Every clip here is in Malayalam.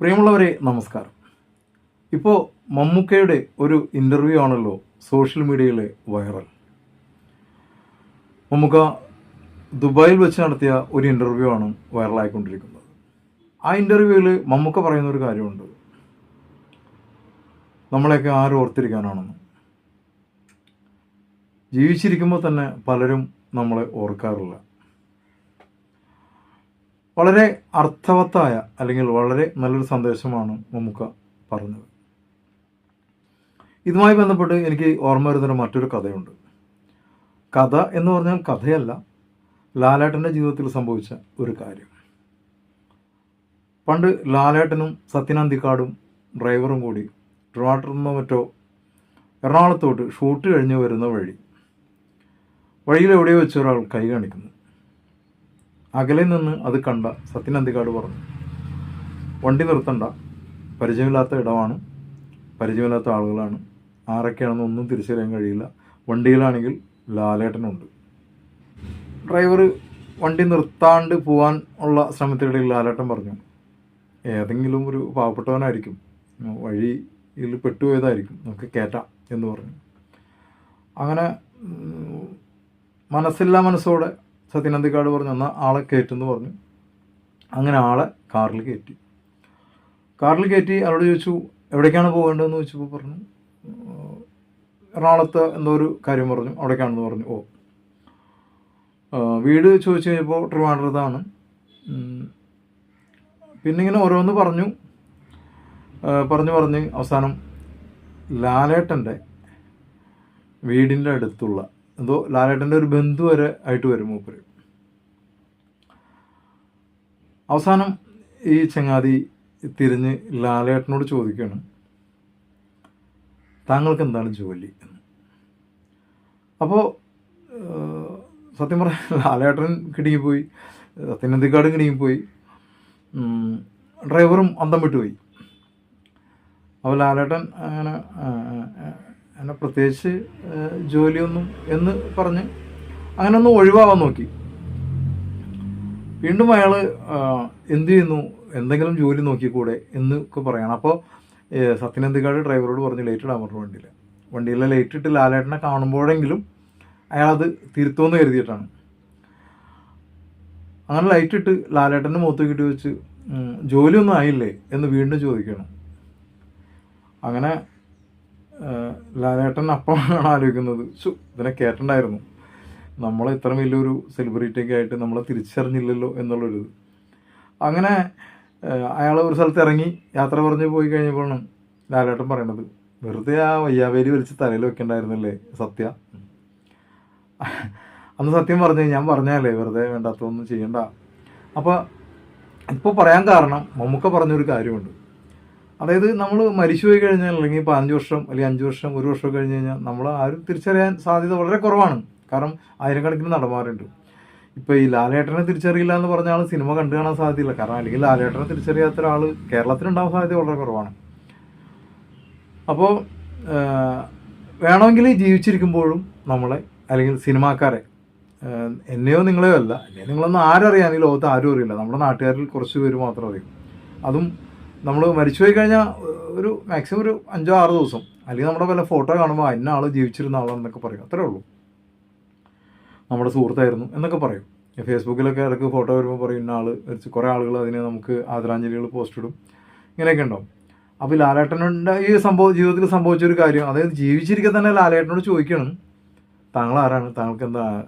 പ്രിയമുള്ളവരെ നമസ്കാരം. ഇപ്പോൾ മമ്മൂക്കയുടെ ഒരു ഇന്റർവ്യൂ ആണല്ലോ സോഷ്യൽ മീഡിയയിലെ വൈറൽ മമ്മൂക്ക ദുബായിൽ വെച്ച് നടത്തിയ ഒരു ഇന്റർവ്യൂ ആണ് വൈറലായിക്കൊണ്ടിരിക്കുന്നത് ആ ഇന്റർവ്യൂവിൽ മമ്മൂക്ക പറയുന്ന ഒരു കാര്യമുണ്ട്. നമ്മളെയൊക്കെ ആരും ഓർത്തിരിക്കാനാണെന്ന്. ജീവിച്ചിരിക്കുമ്പോൾ തന്നെ പലരും നമ്മളെ ഓർക്കാറില്ല. വളരെ അർത്ഥവത്തായ അല്ലെങ്കിൽ വളരെ നല്ലൊരു സന്ദേശമാണ് മമ്മുക്ക പറഞ്ഞത്. ഇതുമായി ബന്ധപ്പെട്ട് എനിക്ക് ഓർമ്മ വരുന്ന മറ്റൊരു കഥയുണ്ട്. കഥ എന്ന് പറഞ്ഞാൽ കഥയല്ല ലാലേട്ടന്റെ ജീവിതത്തിൽ സംഭവിച്ച ഒരു കാര്യം. പണ്ട് ലാലേട്ടനും സത്യനാന്തിക്കാടും ഡ്രൈവറും കൂടി ട്രിവാൻഡ്രമോ മറ്റോ എറണാകുളത്തോട്ട് ഷൂട്ട് കഴിഞ്ഞ് വരുന്ന വഴി. വഴിയിൽ എവിടെയോ വെച്ച് ഒരാൾ കൈ കാണിക്കുന്നു. അകലെ നിന്ന് അത് കണ്ട സത്യൻ അന്തികാട് പറഞ്ഞു വണ്ടി നിർത്തണ്ട. പരിചയമില്ലാത്ത ഇടമാണ്. പരിചയമില്ലാത്ത ആളുകളാണ്. ആരൊക്കെയാണെന്ന് ഒന്നും തിരിച്ചറിയാൻ കഴിയില്ല. വണ്ടിയിലാണെങ്കിൽ ലാലേട്ടനുണ്ട്. ഡ്രൈവർ വണ്ടി നിർത്താണ്ട് പോകാൻ ഉള്ള ശ്രമത്തിനിടയിൽ ലാലേട്ടൻ പറഞ്ഞു ഏതെങ്കിലും ഒരു പാവപ്പെട്ടവനായിരിക്കും. വഴിയിൽ പെട്ടുപോയതായിരിക്കും. നമുക്ക് കയറ്റാം എന്ന് പറഞ്ഞു. അങ്ങനെ മനസ്സില്ലാ മനസ്സോടെ സത്യനന്ദിക്കാട് പറഞ്ഞു എന്നാൽ ആളെ കയറ്റുമെന്ന് പറഞ്ഞു. അങ്ങനെ ആളെ കാറിൽ കയറ്റി. കാറിൽ കയറ്റി അവരോട് ചോദിച്ചു എവിടേക്കാണ് പോകേണ്ടതെന്ന് ചോദിച്ചപ്പോൾ പറഞ്ഞു "ഏഹ്, എറണാകുളത്ത് എന്തോ ഒരു കാര്യം പറഞ്ഞു അവിടേക്കാണെന്ന് പറഞ്ഞു. ഓ. വീട് ചോദിച്ചു കഴിഞ്ഞപ്പോൾ ട്രിവാൻഡ്രത്താണ്. ഉം. പിന്നെ ഇങ്ങനെ ഓരോന്ന് പറഞ്ഞു. പറഞ്ഞു പറഞ്ഞ്. അവസാനം ലാലേട്ടന്റെ വീടിന്റെ അടുത്തുള്ള എന്തോ ലാലേട്ടന്റെ ഒരു ബന്ധു വരെ ആയിട്ട് വരും മൂപ്പര്? അവസാനം ഈ ചങ്ങാതി തിരിഞ്ഞ് ലാലേട്ടനോട് ചോദിക്കുകയാണ് താങ്കൾക്ക് എന്താണ് ജോലി? എന്ന്. അപ്പോൾ സത്യം പറയാൻ ലാലേട്ടൻ കിടുങ്ങിപ്പോയി സത്യനന്ദിക്കാടും കിടുങ്ങിപ്പോയി ഡ്രൈവറും അന്തം വിട്ടുപോയി. അപ്പോൾ ലാലേട്ടൻ അങ്ങനെ അങ്ങനെ പ്രത്യേകിച്ച് ജോലിയൊന്നും എന്ന് പറഞ്ഞ് അങ്ങനെ ഒന്ന് ഒഴിവാവാൻ നോക്കി. വീണ്ടും അയാൾ എന്ത് ചെയ്യുന്നു? എന്തെങ്കിലും ജോലി നോക്കിക്കൂടെ എന്നൊക്കെ പറയണം. അപ്പോൾ സത്യനന്ദിക്കാട് ഡ്രൈവറോട് പറഞ്ഞ് ലേറ്റ് ഇടാൻ പറഞ്ഞു വണ്ടിയിൽ വണ്ടിയിലെ ലേറ്റ് ഇട്ട് ലാലേട്ടനെ കാണുമ്പോഴെങ്കിലും അയാളത് തിരുത്തുമെന്ന് കരുതിയിട്ടാണ്. അങ്ങനെ ലൈറ്റ് ഇട്ട് ലാലേട്ടന്റെ മുഖത്ത് കിട്ടി വെച്ച് ജോലിയൊന്നും ആയില്ലേ? എന്ന് വീണ്ടും ചോദിക്കണം. അങ്ങനെ ലാലേട്ടൻ അപ്പമാണ് ആലോചിക്കുന്നത്. ഷു ഇതിനെ കേട്ടിട്ടുണ്ടായിരുന്നു. നമ്മൾ ഇത്ര വലിയൊരു സെലിബ്രിറ്റിയൊക്കെ ആയിട്ട് നമ്മളെ തിരിച്ചറിഞ്ഞില്ലല്ലോ എന്നുള്ളൊരു അങ്ങനെ അയാൾ ഒരു സ്ഥലത്ത് ഇറങ്ങി യാത്ര പറഞ്ഞ് പോയി കഴിഞ്ഞപ്പോഴാണ് ലാലേട്ടൻ പറയണത്. വെറുതെ ആ വയ്യാവേലി വലിച്ച് തലയിൽ വെക്കണ്ടായിരുന്നല്ലേ സത്യ? അന്ന് സത്യം പറഞ്ഞു ഞാൻ പറഞ്ഞാലേ വെറുതെ വേണ്ടാത്തൊന്നും ചെയ്യണ്ട. അപ്പോൾ ഇപ്പോൾ പറയാൻ കാരണം മമ്മൂക്ക പറഞ്ഞൊരു കാര്യമുണ്ട്. അതായത് നമ്മൾ മരിച്ചു പോയി കഴിഞ്ഞാൽ അല്ലെങ്കിൽ ഇപ്പോൾ അഞ്ച് വർഷം അല്ലെങ്കിൽ അഞ്ച് വർഷം ഒരു വർഷം കഴിഞ്ഞ് കഴിഞ്ഞാൽ നമ്മൾ ആരും തിരിച്ചറിയാൻ സാധ്യത വളരെ കുറവാണ്. കാരണം ആയിരക്കണക്കിന് നടന്മാരുണ്ട്. ഇപ്പോൾ ഈ ലാലേട്ടനെ തിരിച്ചറിയില്ല എന്ന് പറഞ്ഞ ആൾ സിനിമ കണ്ടു കാണാൻ സാധ്യതയില്ല. കാരണം അല്ലെങ്കിൽ ലാലേട്ടനെ തിരിച്ചറിയാത്ത ഒരാൾ കേരളത്തിലുണ്ടാവാൻ സാധ്യത വളരെ കുറവാണ്. അപ്പോൾ വേണമെങ്കിൽ ജീവിച്ചിരിക്കുമ്പോഴും നമ്മളെ അല്ലെങ്കിൽ സിനിമാക്കാരെ എന്നെയോ നിങ്ങളെയോ അല്ല എന്നെ നിങ്ങളൊന്നും ആരും അറിയാൻ ഈ ലോകത്ത് ആരും അറിയില്ല. നമ്മുടെ നാട്ടുകാരിൽ കുറച്ച് പേര് മാത്രം അറിയും. അതും നമ്മൾ മരിച്ചുപോയി കഴിഞ്ഞാൽ ഒരു മാക്സിമം ഒരു അഞ്ചോ ആറ് ദിവസം. അല്ലെങ്കിൽ നമ്മുടെ വല്ല ഫോട്ടോ കാണുമ്പോൾ അന്ന ആൾ ജീവിച്ചിരുന്ന ആളാണെന്നൊക്കെ പറയും. അത്രേ ഉള്ളൂ. നമ്മുടെ സുഹൃത്തായിരുന്നു എന്നൊക്കെ പറയും. ഫേസ്ബുക്കിലൊക്കെ ഇടയ്ക്ക് ഫോട്ടോ വരുമ്പോൾ പറയും ഇന്ന ആൾ മരിച്ച്. കുറേ ആളുകൾ അതിനെ നമുക്ക് ആദരാഞ്ജലികൾ പോസ്റ്റ് ഇടും. ഇങ്ങനെയൊക്കെ ഉണ്ടാവും. അപ്പോൾ ലാലേട്ടനുണ്ട് ഈ സംഭവം ജീവിതത്തിൽ സംഭവിച്ച ഒരു കാര്യം. അതായത് ജീവിച്ചിരിക്കെ തന്നെ ലാലേട്ടനോട് ചോദിക്കണം. താങ്കൾ ആരാണ് താങ്കൾക്ക് എന്താ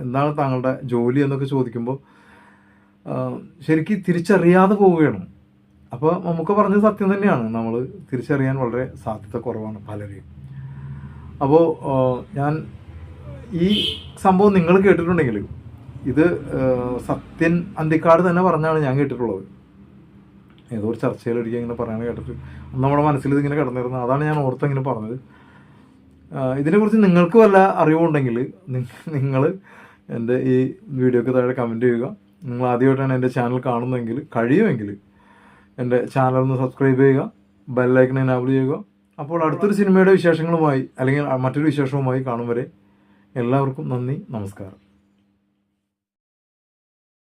എന്താണ് താങ്കളുടെ ജോലി? എന്നൊക്കെ ചോദിക്കുമ്പോൾ ശരിക്കും തിരിച്ചറിയാതെ പോവുകയാണ്. അപ്പോൾ നമുക്ക് പറഞ്ഞ സത്യം തന്നെയാണ്. നമ്മൾ തിരിച്ചറിയാൻ വളരെ സാധ്യത കുറവാണ് പലരെയും. അപ്പോൾ ഞാൻ ഈ സംഭവം നിങ്ങൾ കേട്ടിട്ടുണ്ടെങ്കിൽ ഇത് സത്യൻ അന്തിക്കാട് തന്നെ പറഞ്ഞാണ് ഞാൻ കേട്ടിട്ടുള്ളത്. ഏതോ ഒരു ചർച്ചയിലൊരിക്കൽ ഇങ്ങനെ പറയാൻ കേട്ടിട്ട് നമ്മുടെ മനസ്സിൽ ഇതിങ്ങനെ കിടന്നിരുന്നത്. അതാണ് ഞാൻ ഓർത്തങ്ങനെ പറഞ്ഞത്. ഇതിനെക്കുറിച്ച് നിങ്ങൾക്ക് വല്ല അറിവുണ്ടെങ്കിൽ നിങ്ങൾ എന്റെ ഈ വീഡിയോക്ക് താഴെ കമന്റ് ചെയ്യുക. നിങ്ങൾ ആദ്യമായിട്ടാണ് എന്റെ ചാനൽ കാണുന്നതെങ്കിൽ കഴിയുമെങ്കിൽ എന്റെ ചാനൽ ഒന്ന് സബ്സ്ക്രൈബ് ചെയ്യുക ബെല്ലൈക്കൺ എനാബിൾ ചെയ്യുക. അപ്പോൾ അടുത്തൊരു സിനിമയുടെ വിശേഷങ്ങളുമായി അല്ലെങ്കിൽ മറ്റൊരു വിശേഷവുമായി കാണും വരെ എല്ലാവർക്കും നന്ദി നമസ്കാരം.